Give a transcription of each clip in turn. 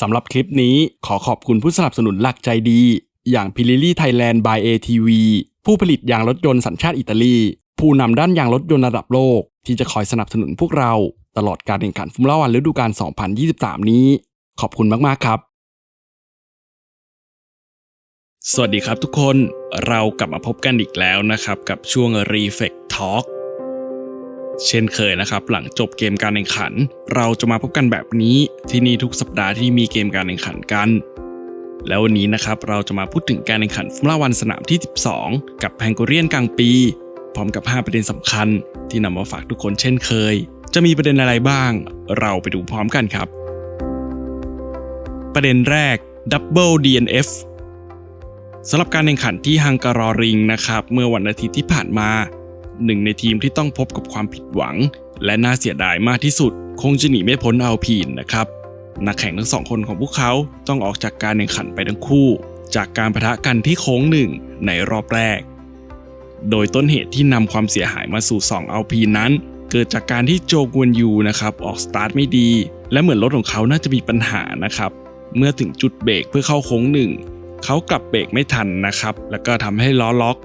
สำหรับคลิปนี้ขอขอบคุณผู้สนับสนุนหลักใจดี อย่างพิลิลี่ไทยแลนด์ by ATV ผู้ผลิตยางรถยนต์สัญชาติอิตาลี ผู้นำด้านยางรถยนต์ระดับโลก ที่จะคอยสนับสนุนพวกเรา ตลอดการแข่งขันฟุมล่าวันฤดูกาล 2023 นี้ ขอบคุณมาก ๆ ครับ สวัสดีครับทุกคนเรากลับมาพบกันอีกแล้วนะครับ กับช่วง Reflect Talk เช่นเคยนะครับ หลังจบเกมการแข่งขัน เราจะมาพบกันแบบนี้ที่นี่ทุกสัปดาห์ที่มีเกมการแข่งขันกัน แล้ววันนี้นะครับเราจะมาพูดถึงการแข่งขันฟุมล่าวันสนามที่ 12 กับแพงโกเรียนกลางปี พร้อมกับ 5 ประเด็นสำคัญ ที่นำมาฝากทุกคนเช่นเคย จะมีประเด็นอะไรบ้าง เราไปดูพร้อมกันครับ ประเด็นแรก Double DNF สำหรับการแข่งขันที่ฮังการอริงนะครับ เมื่อวันอาทิตย์ที่ผ่านมา หนึ่งในทีมที่ต้องพบกับความผิดหวัง และน่าเสียดายมากที่สุด คงจะหนีไม่พ้นอัลพีนนะครับนักแข่งทั้งสองคนของพวกเขาต้องออกจากการแข่งขันไปทั้งคู่ จากการประทะกันที่โค้งหนึ่งในรอบแรก โดยต้นเหตุที่นำความเสียหายมาสู่2อัลพีนนั้น เกิดจากการที่โจกวนยูนะครับออกสตาร์ทไม่ดี และเหมือนรถของเขาน่าจะมีปัญหานะครับ เมื่อถึงจุดเบรกเพื่อเข้าโค้งหนึ่งเขากลับเบรกไม่ทันนะครับ แล้วก็ทำให้ล้อล็อก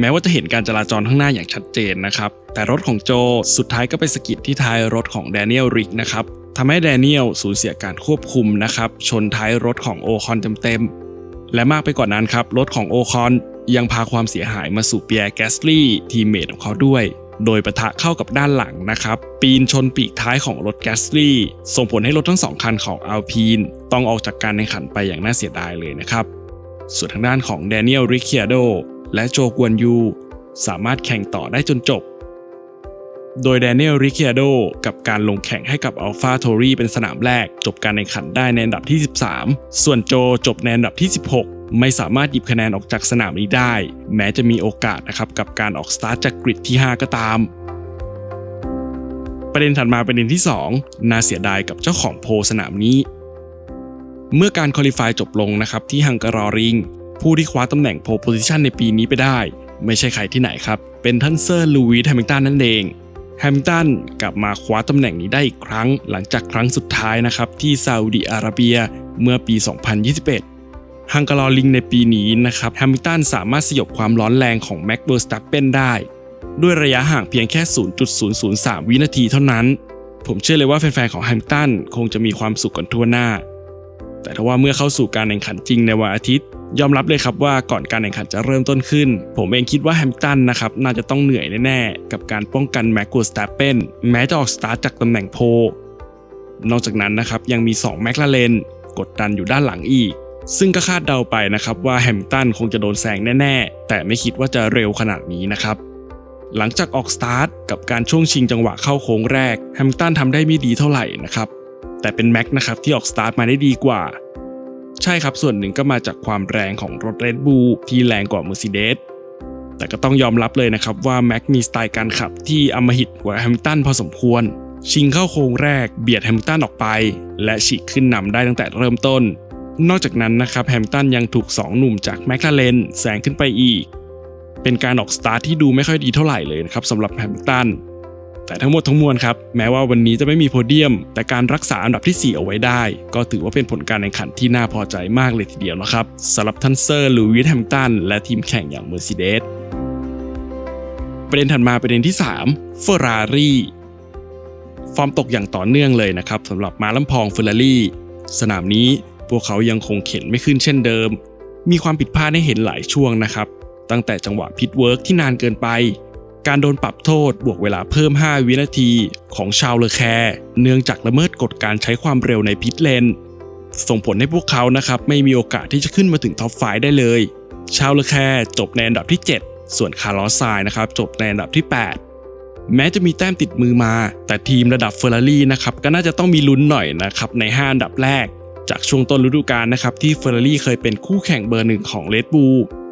แม้ว่าจะเห็นการจราจรข้างหน้าอย่างชัดเจนนะครับ แต่รถของโจสุดท้ายก็ไปสะกิดที่ท้ายรถของแดเนียลริกนะครับทำให้แดเนียลสูญเสียการควบคุมนะครับ ชนท้ายรถของโอคอนเต็มๆ และมากไปกว่านั้นครับ รถของโอคอนยังพาความเสียหายมาสู่เปียร์แกสลี่ทีมเมทของเขาด้วย โดยปะทะเข้ากับด้านหลังนะครับ ปีนชนปีกท้ายของรถแกสลี่ส่งผลให้รถทั้งสองคันของอัลพีนต้องออกจากการแข่งขันไปอย่างน่าเสียดายเลยนะครับ ส่วนทางด้านของแดเนียลริคิอาโด และโจกวนยู สามารถแข่งต่อได้จนจบ โดยแดเนียลริคิอาโดกับการลงแข่งให้กับอัลฟาโทรีเป็นสนามแรก จบการแข่งขันได้ในอันดับที่ 13 ส่วนโจจบในอันดับที่ 16 ไม่สามารถหยิบคะแนนออกจากสนามนี้ได้ แม้จะมีโอกาสนะครับกับการออกสตาร์ทจากกริดที่ 5 ก็ตามประเด็นถัดมาประเด็นที่ 2 น่าเสียดายกับเจ้าของโพสนามนี้ เมื่อการคอลิฟายจบลงนะครับที่ฮังการอริง ผู้ที่คว้าตำแหน่งโพลโพซิชันในปีนี้ไปได้ ไม่ใช่ใครที่ไหนครับ เป็นท่านเซอร์ลูวิสแฮมิลตันนั่นเองแฮมิลตันกลับมาคว้าตำแหน่งนี้ได้อีกครั้ง หลังจากครั้งสุดท้ายนะครับที่ซาอุดิอาระเบียเมื่อปี 2021 ฮังการอริงในปีนี้นะครับแฮมิลตันสามารถสยบความร้อนแรงของแม็กเบอร์สตัปเปนได้ ด้วยระยะห่างเพียงแค่ 0.003 วินาทีเท่านั้น ผมเชื่อเลยว่าแฟนๆของแฮมิลตันคงจะมีความสุขกันทั่วหน้า แต่ถ้าว่าเมื่อเข้าสู่การแข่งขันจริงในวันอาทิตย์ ยอมรับเลยครับว่าก่อนการแข่งขันจะเริ่มต้นขึ้น ผมเองคิดว่าแฮมิลตันนะครับน่าจะต้องเหนื่อยแน่ๆ กับการป้องกันแม็กกูสตาเปนแม้จะออกสตาร์ทจากตำแหน่งโพ นอกจากนั้นนะครับยังมี2แมคลาเรนกดดันอยู่ด้านหลังอีก ซึ่งก็คาดเดาไปนะครับว่าแฮมิลตันคงจะโดนแซงแน่ๆ แต่ไม่คิดว่าจะเร็วขนาดนี้นะครับหลังจากออกสตาร์ทกับการช่วงชิงจังหวะเข้าโค้งแรกแฮมิลตันทำได้ไม่ดีเท่าไหร่นะครับแต่เป็นแม็กนะครับที่ออกสตาร์ทมาได้ดีกว่า ใช่ครับส่วนหนึ่งก็มาจากความแรงของรถ Red Bull ที่แรงกว่า Mercedes แต่ก็ต้องยอมรับเลยนะครับว่าแม็กมีสไตล์การขับที่อำมหิตกว่าแฮมิลตันพอสมควร ชิงเข้าโค้งแรกเบียดแฮมิลตันออกไป และฉีกขึ้นนำได้ตั้งแต่เริ่มต้น นอกจากนั้นนะครับแฮมิลตันยังถูก 2 หนุ่มจากแมคลาเรนแซงขึ้นไปอีก เป็นการออกสตาร์ทที่ดูไม่ค่อยดีเท่าไหร่เลยนะครับสำหรับแฮมิลตัน แต่ทั้งหมดทั้งมวลครับ แม้ว่าวันนี้จะไม่มีโพเดียม แต่การรักษาอันดับที่ 4 เอาไว้ได้ ก็ถือว่าเป็นผลการแข่งขันที่น่าพอใจมากเลยทีเดียวนะครับสำหรับทันเซอร์ลูวิสแฮมตันและทีมแข่งอย่างเมอร์เซเดสประเด็นถัดมาประเด็นที่3เฟอร์รารี่ฟอร์มตกอย่างต่อเนื่องเลยนะครับสำหรับมาลัมพองเฟอร์รารี่สนามนี้พวกเขายังคงเข็นไม่ขึ้นเช่นเดิม มีความผิดพลาดให้เห็นหลายช่วงนะครับ ตั้งแต่จังหวะพิทเวิร์กที่นานเกินไป การโดนปรับโทษบวกเวลาเพิ่ม 5 วินาทีของชาวเลอแคร์เนื่องจากละเมิดกฎการใช้ความเร็วในพิทเลน ส่งผลให้พวกเขานะครับไม่มีโอกาสที่จะขึ้นมาถึงท็อปไฟได้เลย ชาวเลอแคร์จบในอันดับที่ 7 ส่วนคาร์ลอสไซน์นะครับจบในอันดับที่ 8แม้จะมีแต้มติดมือมา แต่ทีมระดับเฟอร์รารี่นะครับก็น่าจะต้องมีลุ้นหน่อยนะครับใน 5 อันดับแรก จากช่วงต้นฤดูกาลนะครับที่เฟอร์รารี่เคยเป็นคู่แข่งเบอร์หนึ่งของเลดบู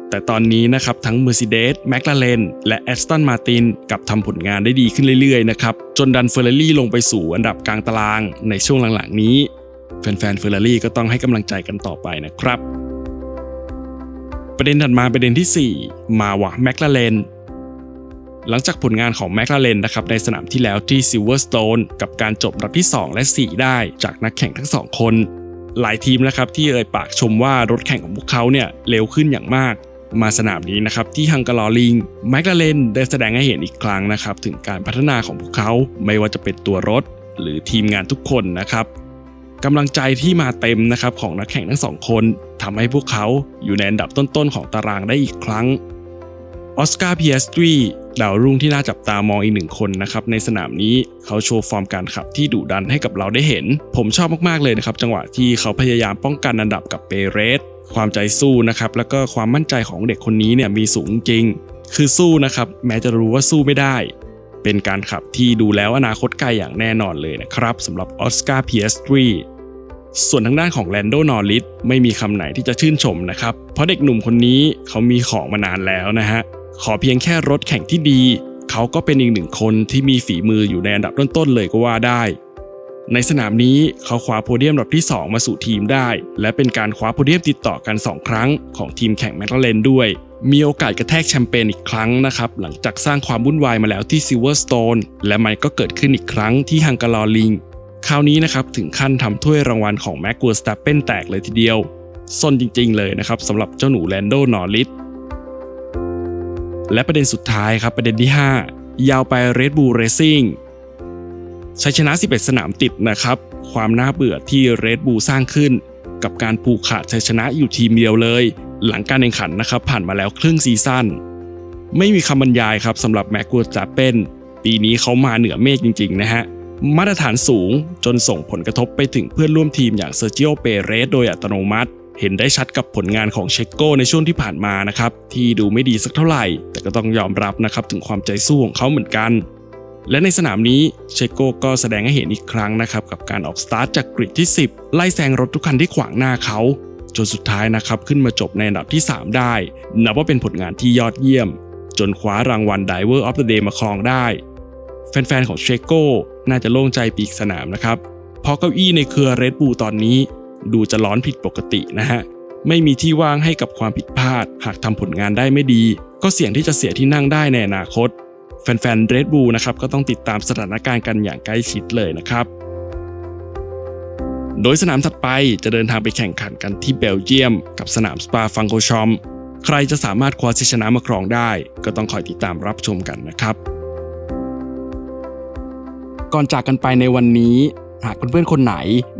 แต่ตอนนี้นะครับทั้ง Mercedes, McLaren และ Aston Martin กับทำผลงานได้ดีขึ้นเรื่อยๆนะครับจนดันเฟอร์รารี่ลงไปสู่อันดับกลางตารางในช่วงหลังๆ นี้แฟนๆเฟอร์รารี่ก็ต้องให้กำลังใจกันต่อไปนะครับ ประเด็นถัดมาประเด็นที่ 4 มาวะแมคลาเรนหลังจากผลงานของแมคลาเรนนะครับในสนามที่แล้วที่ซิลเวอร์สโตนกับการจบอันดับที่ 2 และ 4 ได้จากนักแข่งทั้ง 2 คน หลายทีมนะครับที่เอ่ยปากชมว่ารถแข่งของพวกเขาเนี่ยเร็วขึ้นอย่างมาก มาสนามนี้นะครับที่ฮังการอลิงแมคลาเรนได้แสดงให้เห็นอีกครั้งนะครับถึงการพัฒนาของพวกเขาไม่ว่าจะเป็นตัวรถ หรือทีมงานทุกคนนะครับกำลังใจที่มาเต็มนะครับของนักแข่งทั้งสองคนทำให้พวกเขาอยู่ในอันดับต้นๆของตารางได้อีกครั้งออสการ์พีเอสตรีดาวรุ่งที่น่าจับตามองอีกหนึ่งคนนะครับในสนามนี้เขาโชว์ฟอร์มการขับที่ดุดันให้กับเราได้เห็น ผมชอบมากๆเลยนะครับ จังหวะที่เขาพยายามป้องกันอันดับกับเปเรส ความใจสู้นะครับแล้วก็ความมั่นใจของเด็กคนนี้เนี่ยมีสูงจริง คือสู้นะครับแม้จะรู้ว่าสู้ไม่ได้ เป็นการขับที่ดูแล้วอนาคตไกลอย่างแน่นอนเลยนะครับสำหรับออสการ์พีเอสตรีส่วนทางด้านของแลนโดนอริสไม่มีคำไหนที่จะชื่นชมนะครับ เพราะเด็กหนุ่มคนนี้เขามีของมานานแล้วนะฮะ ขอเพียงแค่รถแข่งที่ดี เขาก็เป็นอีกหนึ่งคนที่มีฝีมืออยู่ในอันดับต้นๆเลยก็ว่าได้ ในสนามนี้เขาคว้าโพเดียมลำดับที่ 2 มาสู่ทีมได้ และเป็นการคว้าโพเดียมติดต่อกัน 2 ครั้งของทีมแข่งแมคลาเรนด้วย มีโอกาสกระแทกแชมเปญอีกครั้งนะครับ หลังจากสร้างความวุ่นวายมาแล้วที่ซิลเวอร์สโตนและมันก็เกิดขึ้นอีกครั้งที่ฮังการอลิงคราวนี้นะครับถึงขั้นทำถ้วยรางวัลของแม็กกัวสตาเปนแตกเลยทีเดียวส้นจริงๆเลยนะครับสำหรับเจ้าหนูแลนโดนอริสและประเด็นสุดท้ายครับประเด็นที่ 5 ยาวไป Red Bull Racing ชัยชนะ 11 สนามติดนะครับ ความน่าเบื่อที่ Red Bull สร้างขึ้น กับการผูกขาดชัยชนะอยู่ทีมเดียวเลย หลังการแข่งขันนะครับผ่านมาแล้วครึ่งซีซั่นไม่มีคำบรรยายครับสำหรับแม็กกัวจาเป็น ปีนี้เขามาเหนือเมฆจริงๆนะฮะมาตรฐานสูงจนส่งผลกระทบไปถึงเพื่อนร่วมทีมอย่างเซอร์จิโอเปเรสโดยอัตโนมัติ เห็นได้ชัดกับผลงานของเชโก้ในช่วงที่ผ่านมานะครับที่ดูไม่ดีสักเท่าไหร่ แต่ก็ต้องยอมรับนะครับถึงความใจสู้ของเขาเหมือนกัน และในสนามนี้เชโกก็แสดงให้เห็นอีกครั้งนะครับกับการออกสตาร์ทจากกริดที่ 10 ไล่แซงรถทุกคันที่ขวางหน้าเขา จนสุดท้ายนะครับขึ้นมาจบในอันดับที่ 3 ได้ นับว่าเป็นผลงานที่ยอดเยี่ยม จนคว้ารางวัล Diver of the Day มาครองได้ แฟนๆของเชโก้น่าจะโล่งใจปีกสนามนะครับเพราะเก้าอี้ในเครือเรดบูตอนนี้ ดูจะร้อนผิดปกตินะฮะไม่มีที่ว่างให้กับความผิดพลาด หากทำผลงานได้ไม่ดี ก็เสี่ยงที่จะเสียที่นั่งได้ในอนาคต แฟนๆเรดบูนะครับก็ต้องติดตามสถานการณ์กันอย่างใกล้ชิดเลยนะครับโดยสนามถัดไปจะเดินทางไปแข่งขันกันที่เบลเยียม กับสนามสปาฟังโกชอม ใครจะสามารถคว้าชัยชนะมาครองได้ ก็ต้องคอยติดตามรับชมกันนะครับ ก่อนจากกันไปในวันนี้ หากเพื่อนๆคนไหน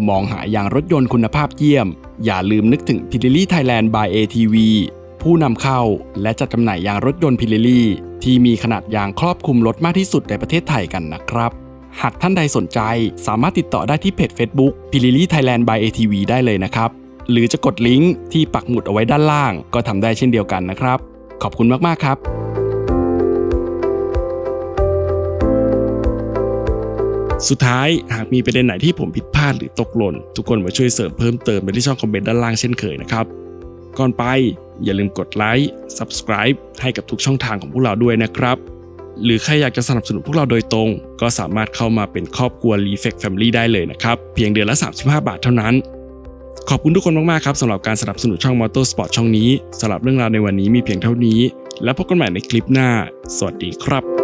มองหายางรถยนต์คุณภาพเยี่ยม อย่าลืมนึกถึง p i r e l l i Thailand by ATV ผู้นำเข้าและจัดจำหน่ายยางรถยนต์ p i r e l l i ที่มีขนาดยางครอบคลุมรถมากที่สุดในประเทศไทยกันนะครับ หากท่านใดสนใจสามารถติดต่อได้ที่เพจ Facebook p i r e l l i Thailand by ATV ได้เลยนะครับ หรือจะกดลิงก์ที่ปักหมุดเอาไว้ด้านล่าง ก็ทำได้เช่นเดียวกันนะครับ ขอบคุณมากๆครับสุดท้ายหากมีประเด็นไหนที่ผมผิดพลาดหรือตกหล่น ทุกคนมาช่วยเสริมเพิ่มเติมไปที่ช่องคอมเมนต์ด้านล่างเช่นเคยนะครับ ก่อนไปอย่าลืมกดไลค์ Subscribe ให้กับทุกช่องทางของพวกเราด้วยนะครับ หรือใครอยากจะสนับสนุนพวกเราโดยตรง ก็สามารถเข้ามาเป็นครอบครัว r e f e c t Family ได้เลยนะครับ เพียงเดือนละ 35 บาทเท่านั้น ขอบคุณทุกคนมากๆครับสำหรับการสนับสนุนช่อง Motorsport ช่องนี้สำหรับเรื่องราวในวันนี้มีเพียงเท่านี้ แล้วพบกันใหม่ในคลิปหน้า สวัสดีครับ